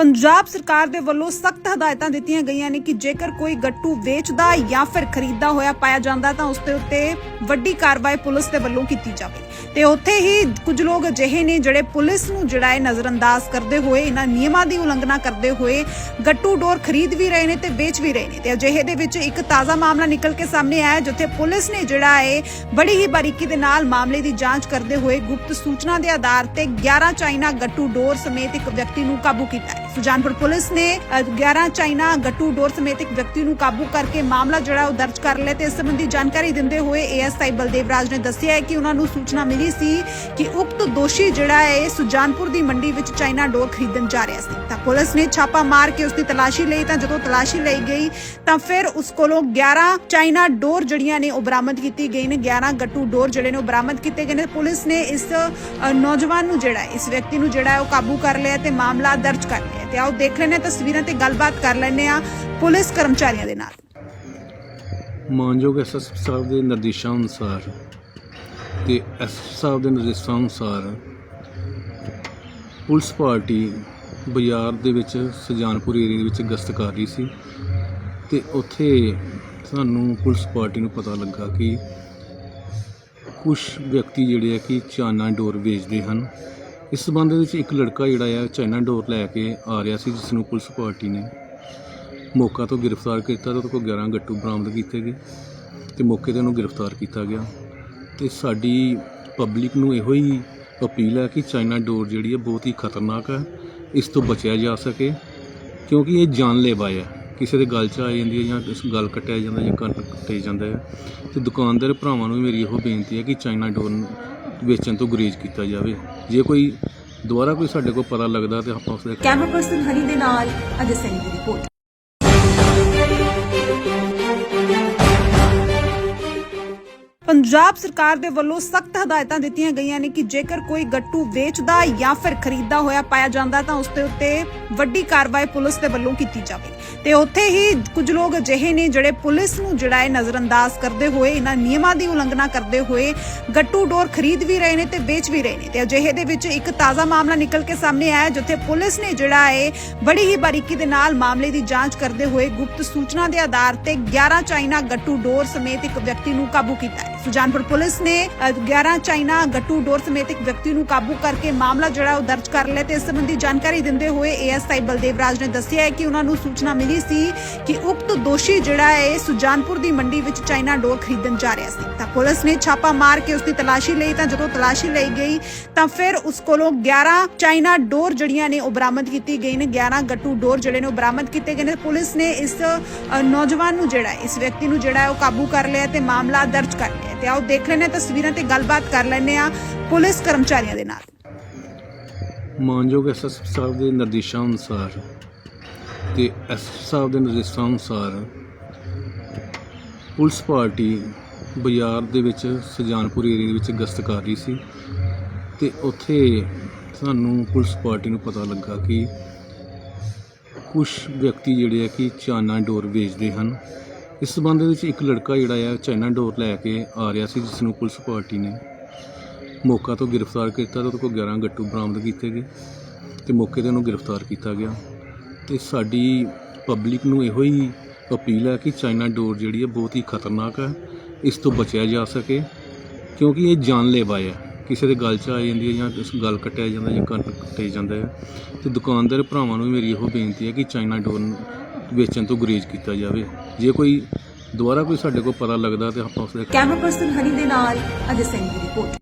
ਪੰਜਾਬ ਸਰਕਾਰ ਦੇ ਵੱਲੋਂ ਸਖਤ ਹਦਾਇਤਾਂ ਦਿੱਤੀਆਂ ਗਈਆਂ ਨੇ ਕਿ ਜੇਕਰ ਕੋਈ ਗੱਟੂ ਵੇਚਦਾ ਜਾਂ ਫਿਰ ਖਰੀਦਦਾ ਹੋਇਆ ਪਾਇਆ ਜਾਂਦਾ ਤਾਂ ਉਸ ਦੇ ਉੱਤੇ ਵੱਡੀ ਕਾਰਵਾਈ ਪੁਲਿਸ ਦੇ ਵੱਲੋਂ ਕੀਤੀ ਜਾਵੇ। ਤੇ ਉੱਥੇ ਹੀ ਕੁਝ ਲੋਕ ਅਜਿਹੇ ਨੇ ਜਿਹੜੇ ਪੁਲਿਸ ਨੂੰ ਜਿਹੜਾ ਹੈ ਨਜ਼ਰਅੰਦਾਜ਼ ਕਰਦੇ ਹੋਏ, ਇਹਨਾਂ ਨਿਯਮਾਂ ਦੀ ਉਲੰਘਣਾ ਕਰਦੇ ਹੋਏ ਗੱਟੂ ਡੋਰ ਖਰੀਦ ਵੀ ਰਹੇ ਨੇ ਤੇ ਵੇਚ ਵੀ ਰਹੇ ਨੇ। ਤੇ ਅਜਿਹੇ ਦੇ ਵਿੱਚ ਇੱਕ ਤਾਜ਼ਾ ਮਾਮਲਾ ਨਿਕਲ ਕੇ ਸਾਹਮਣੇ ਆਇਆ ਜਿੱਥੇ ਪੁਲਿਸ ਨੇ ਜਿਹੜਾ ਹੈ ਬੜੀ ਹੀ ਬਾਰੀਕੀ ਦੇ ਨਾਲ ਮਾਮਲੇ ਦੀ ਜਾਂਚ ਕਰਦੇ ਹੋਏ ਗੁਪਤ ਸੂਚਨਾ ਦੇ ਆਧਾਰ ਤੇ 11 ਚਾਈਨਾ ਗੱਟੂ ਡੋਰ ਸਮੇਤ ਇੱਕ ਵਿਅਕਤੀ ਨੂੰ ਕਾਬੂ ਕੀਤਾ ਹੈ। ਸੁਜਾਨਪੁਰ ਪੁਲਿਸ ਨੇ ਅ, 11 ਚਾਈਨਾ ਗੱਟੂ ਡੋਰ ਸਮੇਤ ਇੱਕ ਵਿਅਕਤੀ ਨੂੰ ਕਾਬੂ ਕਰਕੇ ਮਾਮਲਾ ਜਿਹੜਾ ਉਹ ਦਰਜ ਕਰ ਲਿਆ ਤੇ ਇਸ ਸੰਬੰਧੀ ਜਾਣਕਾਰੀ ਦਿੰਦੇ ਹੋਏ ਏਐਸਆਈ ਬਲਦੇਵ ਰਾਜ ਨੇ ਦੱਸਿਆ ਹੈ ਕਿ ਉਹਨਾਂ ਨੂੰ ਸੂਚਨਾ ਮਿਲੀ ਸੀ ਕਿ ਉਕਤ ਦੋਸ਼ੀ ਜਿਹੜਾ ਹੈ ਸੁਜਾਨਪੁਰ ਦੀ ਮੰਡੀ ਵਿੱਚ ਚਾਈਨਾ ਡੋਰ ਖਰੀਦਣ ਜਾ ਰਿਹਾ ਸੀ। ਤਾਂ ਪੁਲਿਸ ਨੇ ਛਾਪਾ ਮਾਰ ਕੇ ਉਸ ਦੀ ਤਲਾਸ਼ੀ ਲਈ ਤਾਂ ਜਦੋਂ ਤਲਾਸ਼ੀ ਲਈ ਗਈ ਤਾਂ ਫਿਰ ਉਸ ਕੋਲੋਂ 11 ਚਾਈਨਾ ਡੋਰ ਜਿਹੜੀਆਂ ਨੇ ਉਹ ਬਰਾਮਦ ਕੀਤੀ ਗਈ ਨੇ 11 ਗੱਟੂ ਡੋਰ ਜਿਹੜੇ ਨੇ ਉਹ ਬਰਾਮਦ ਕੀਤੇ ਗਏ ਨੇ। ਪੁਲਿਸ ਨੇ ਇਸ ਨੌਜਵਾਨ ਨੂੰ ਜਿਹੜਾ ਇਸ ਵਿਅਕਤੀ ਨੂੰ ਜਿਹੜਾ ਉਹ ਕਾਬੂ ਕਰ ਲਿਆ ਤੇ ਮਾਮਲਾ ਦਰਜ ਕਰ ਲਿਆ। ਤੇ ਆਓ ਦੇਖ ਲੈਂਦੇ ਤਸਵੀਰਾਂ ਤੇ ਗੱਲਬਾਤ ਕਰ ਲੈਂਦੇ ਆ ਪੁਲਿਸ ਕਰਮਚਾਰੀਆਂ ਦੇ ਨਾਲ। ਮਾਨਯੋਗ ਐਸਐਸ ਸਾਹਿਬ ਦੇ ਨਿਰਦੇਸ਼ਾਂ ਅਨੁਸਾਰ ਤੇ ਐਸ ਸਾਹਿਬ ਦੇ ਨਿਰਦੇਸ਼ਾਂ ਅਨੁਸਾਰ ਪੁਲਿਸ ਪਾਰਟੀ ਬਾਜ਼ਾਰ ਦੇ ਵਿੱਚ ਸੁਜਾਨਪੁਰ ਏਰੀਆ ਦੇ ਵਿੱਚ ਗਸ਼ਤ ਕਰ ਰਹੀ ਸੀ ਤੇ ਉੱਥੇ ਸਾਨੂੰ ਪੁਲਿਸ ਪਾਰਟੀ ਨੂੰ ਪਤਾ ਲੱਗਾ ਕਿ ਕੁਝ ਵਿਅਕਤੀ ਜਿਹੜੇ ਆ ਕਿ ਚਾਨਾ ਡੋਰ ਵੇਚਦੇ ਹਨ। ਇਸ ਸੰਬੰਧ ਵਿੱਚ ਇੱਕ ਲੜਕਾ ਜਿਹੜਾ ਆ ਚਾਈਨਾ ਡੋਰ ਲੈ ਕੇ ਆ ਰਿਹਾ ਸੀ, ਜਿਸ ਨੂੰ ਪੁਲਿਸ ਪਾਰਟੀ ਨੇ ਮੌਕਾ ਤੋਂ ਗ੍ਰਿਫਤਾਰ ਕੀਤਾ ਤੇ ਉਹਦੇ ਕੋਲ 11 ਗੱਟੂ ਬਰਾਮਦ ਕੀਤੇ ਗਏ ਤੇ ਮੌਕੇ ਤੇ ਉਹਨੂੰ ਗ੍ਰਿਫਤਾਰ ਕੀਤਾ ਗਿਆ। ਤੇ ਸਾਡੀ ਪਬਲਿਕ ਨੂੰ ਇਹੋ ਹੀ ਅਪੀਲ ਹੈ ਕਿ ਚਾਈਨਾ ਡੋਰ ਜਿਹੜੀ ਹੈ ਬਹੁਤ ਹੀ ਖਤਰਨਾਕ ਹੈ ਇਸ ਤੋਂ ਬਚਿਆ ਜਾ ਸਕੇ, ਕਿਉਂਕਿ ਇਹ ਜਾਨਲੇਵਾ ਹੈ ਕਿਸੇ ਦੇ ਗਲ 'ਚ ਆ ਜਾਂਦੀ ਹੈ ਜਾਂ ਕਿਸ ਗਲ ਕੱਟਿਆ ਜਾਂਦਾ ਜਾਂ ਕੰਨ ਕੱਟੇ ਜਾਂਦਾ ਹੈ ਤੇ ਦੁਕਾਨਦਾਰ ਭਰਾਵਾਂ ਨੂੰ ਵੀ ਮੇਰੀ ਇਹੋ ਬੇਨਤੀ ਹੈ ਕਿ ਚਾਈਨਾ ਡੋਰ ਵੇਚਣ ਤੋਂ ਗੁਰੇਜ਼ ਕੀਤਾ ਜਾਵੇ। ਜੇ ਕੋਈ ਦੁਬਾਰਾ ਕੋਈ ਸਾਡੇ ਕੋਲ ਪਤਾ ਲੱਗਦਾ ਤੇ ਆਪਾਂ ਉਸ ਦੇ ਕੈਮਰਾ ਪਰਸਨ ਹਰੀ ਦੇ ਨਾਲ ਅਜੇ ਸੈਨੀ ਦੀ ਰਿਪੋਰਟ। ਪੰਜਾਬ ਸਰਕਾਰ ਦੇ ਵੱਲੋਂ ਸਖਤ ਹਦਾਇਤਾਂ ਦਿੱਤੀਆਂ ਗਈਆਂ ਨੇ ਕਿ ਜੇਕਰ ਕੋਈ ਗੱਟੂ ਵੇਚਦਾ ਜਾਂ ਫਿਰ ਖਰੀਦਦਾ ਹੋਇਆ ਪਾਇਆ ਜਾਂਦਾ ਤਾਂ ਉਸ ਦੇ ਉੱਤੇ ਵੱਡੀ ਕਾਰਵਾਈ ਪੁਲਿਸ ਦੇ ਵੱਲੋਂ ਕੀਤੀ ਜਾਵੇ। ਤੇ ਉੱਥੇ ਹੀ ਕੁਝ ਲੋਕ ਅਜਿਹੇ ਨੇ ਜਿਹੜੇ ਪੁਲਿਸ ਨੂੰ ਜਿਹੜਾ ਹੈ ਨਜ਼ਰਅੰਦਾਜ਼ ਕਰਦੇ ਹੋਏ, ਇਹਨਾਂ ਨਿਯਮਾਂ ਦੀ ਉਲੰਘਣਾ ਕਰਦੇ ਹੋਏ ਗੱਟੂ ਡੋਰ ਖਰੀਦ ਵੀ ਰਹੇ ਨੇ ਤੇ ਵੇਚ ਵੀ ਰਹੇ ਨੇ। ਤੇ ਅਜਿਹੇ ਦੇ ਵਿੱਚ ਇੱਕ ਤਾਜ਼ਾ ਮਾਮਲਾ ਨਿਕਲ ਕੇ ਸਾਹਮਣੇ ਆਇਆ ਜਿੱਥੇ ਪੁਲਿਸ ਨੇ ਜਿਹੜਾ ਹੈ ਬੜੀ ਹੀ ਬਾਰੀਕੀ ਦੇ ਨਾਲ ਮਾਮਲੇ ਦੀ ਜਾਂਚ ਕਰਦੇ ਹੋਏ ਗੁਪਤ ਸੂਚਨਾ ਦੇ ਆਧਾਰ ਤੇ 11 ਚਾਈਨਾ ਗੱਟੂ ਡੋਰ ਸਮੇਤ ਇੱਕ ਵਿਅਕਤੀ ਨੂੰ ਕਾਬੂ ਕੀਤਾ ਹੈ। ਸੁਜਾਨਪੁਰ ਪੁਲਿਸ ਨੇ ਅ, 11 ਚਾਈਨਾ ਗੱਟੂ ਡੋਰ ਸਮੇਤ ਇੱਕ ਵਿਅਕਤੀ ਨੂੰ ਕਾਬੂ ਕਰਕੇ ਮਾਮਲਾ ਜਿਹੜਾ ਉਹ ਦਰਜ ਕਰ ਲਿਆ ਤੇ ਇਸ ਸੰਬੰਧੀ ਜਾਣਕਾਰੀ ਦਿੰਦੇ ਹੋਏ ਏਐਸਆਈ ਬਲਦੇਵ ਰਾਜ ਨੇ ਦੱਸਿਆ ਹੈ ਕਿ ਉਹਨਾਂ ਨੂੰ ਸੂਚਨਾ ਮਿਲੀ ਸੀ ਕਿ ਉਕਤ ਦੋਸ਼ੀ ਜਿਹੜਾ ਹੈ ਸੁਜਾਨਪੁਰ ਦੀ ਮੰਡੀ ਵਿੱਚ ਚਾਈਨਾ ਡੋਰ ਖਰੀਦਣ ਜਾ ਰਿਹਾ ਸੀ। ਤਾਂ ਪੁਲਿਸ ਨੇ ਛਾਪਾ ਮਾਰ ਕੇ ਉਸ ਦੀ ਤਲਾਸ਼ੀ ਲਈ ਤਾਂ ਜਦੋਂ ਤਲਾਸ਼ੀ ਲਈ ਗਈ ਤਾਂ ਫਿਰ ਉਸ ਕੋਲੋਂ 11 ਚਾਈਨਾ ਡੋਰ ਜਿਹੜੀਆਂ ਨੇ ਉਹ ਬਰਾਮਦ ਕੀਤੀ ਗਈ ਨੇ 11 ਗੱਟੂ ਡੋਰ ਜਿਹੜੇ ਨੇ ਉਹ ਬਰਾਮਦ ਕੀਤੇ ਗਏ ਨੇ। ਪੁਲਿਸ ਨੇ ਇਸ ਨੌਜਵਾਨ ਨੂੰ ਜਿਹੜਾ ਇਸ ਵਿਅਕਤੀ ਨੂੰ ਜਿਹੜਾ ਉਹ ਕਾਬੂ ਕਰ ਲਿਆ ਤੇ ਮਾਮਲਾ ਦਰਜ ਕਰ ਲਿਆ। ਤੇ ਆਓ ਦੇਖ ਲੈਂਦੇ ਤਸਵੀਰਾਂ ਤੇ ਗੱਲਬਾਤ ਕਰ ਲੈਂਦੇ ਆ ਪੁਲਿਸ ਕਰਮਚਾਰੀਆਂ ਦੇ ਨਾਲ। ਮਾਨਯੋਗ ਐਸਐਸ ਸਾਹਿਬ ਦੇ ਨਿਰਦੇਸ਼ਾਂ ਅਨੁਸਾਰ ਤੇ ਐਸ ਸਾਹਿਬ ਦੇ ਨਿਰਦੇਸ਼ਾਂ ਅਨੁਸਾਰ ਪੁਲਿਸ ਪਾਰਟੀ ਬਾਜ਼ਾਰ ਦੇ ਵਿੱਚ, ਸੁਜਾਨਪੁਰ ਏਰੀਆ ਦੇ ਵਿੱਚ ਗਸ਼ਤ ਕਰ ਰਹੀ ਸੀ ਤੇ ਉੱਥੇ ਸਾਨੂੰ ਪੁਲਿਸ ਪਾਰਟੀ ਨੂੰ ਪਤਾ ਲੱਗਾ ਕਿ ਕੁਝ ਵਿਅਕਤੀ ਜਿਹੜੇ ਆ ਕਿ ਚਾਨਾ ਡੋਰ ਵੇਚਦੇ ਹਨ। ਇਸ ਸੰਬੰਧ ਵਿੱਚ ਇੱਕ ਲੜਕਾ ਜਿਹੜਾ ਆ, ਚਾਈਨਾ ਡੋਰ ਲੈ ਕੇ ਆ ਰਿਹਾ ਸੀ ਜਿਸ ਨੂੰ ਪੁਲਿਸ ਪਾਰਟੀ ਨੇ ਮੌਕਾ ਤੋਂ ਗ੍ਰਿਫਤਾਰ ਕੀਤਾ ਤੇ ਉਹਦੇ ਕੋਲ 11 ਗੱਟੂ ਬਰਾਮਦ ਕੀਤੇ ਗਏ ਤੇ ਮੌਕੇ ਤੇ ਉਹਨੂੰ ਗ੍ਰਿਫਤਾਰ ਕੀਤਾ ਗਿਆ। ਤੇ ਸਾਡੀ ਪਬਲਿਕ ਨੂੰ ਇਹੋ ਹੀ ਅਪੀਲ ਹੈ ਕਿ ਚਾਈਨਾ ਡੋਰ ਜਿਹੜੀ ਹੈ ਬਹੁਤ ਹੀ ਖਤਰਨਾਕ ਹੈ ਇਸ ਤੋਂ ਬਚਿਆ ਜਾ ਸਕੇ, ਕਿਉਂਕਿ ਇਹ ਜਾਨਲੇਵਾ ਹੈ ਕਿਸੇ ਦੇ ਗਲ 'ਚ ਆ ਜਾਂਦੀ ਹੈ ਜਾਂ ਕਿਸ ਗਲ ਕੱਟਿਆ ਜਾਂਦਾ ਜਾਂ ਕੰਨ ਕੱਟੇ ਜਾਂਦਾ ਹੈ ਤੇ ਦੁਕਾਨਦਾਰ ਭਰਾਵਾਂ ਨੂੰ ਵੀ ਮੇਰੀ ਇਹੋ ਬੇਨਤੀ ਹੈ ਕਿ ਚਾਈਨਾ ਡੋਰ ਵੇਚਣ ਤੋਂ ਗੁਰੇਜ਼ ਕੀਤਾ ਜਾਵੇ। ਜੇ ਕੋਈ ਦੁਬਾਰਾ ਕੋਈ ਸਾਡੇ ਕੋਲ ਪਤਾ ਲੱਗਦਾ ਤੇ ਆਪਾਂ ਉਸ ਦੇ ਕੈਮਰਾ ਪਰਸਨ ਹਨੀ ਦੇ ਨਾਲ ਅਜੇ ਸਿੰਘ ਦੀ ਰਿਪੋਰਟ।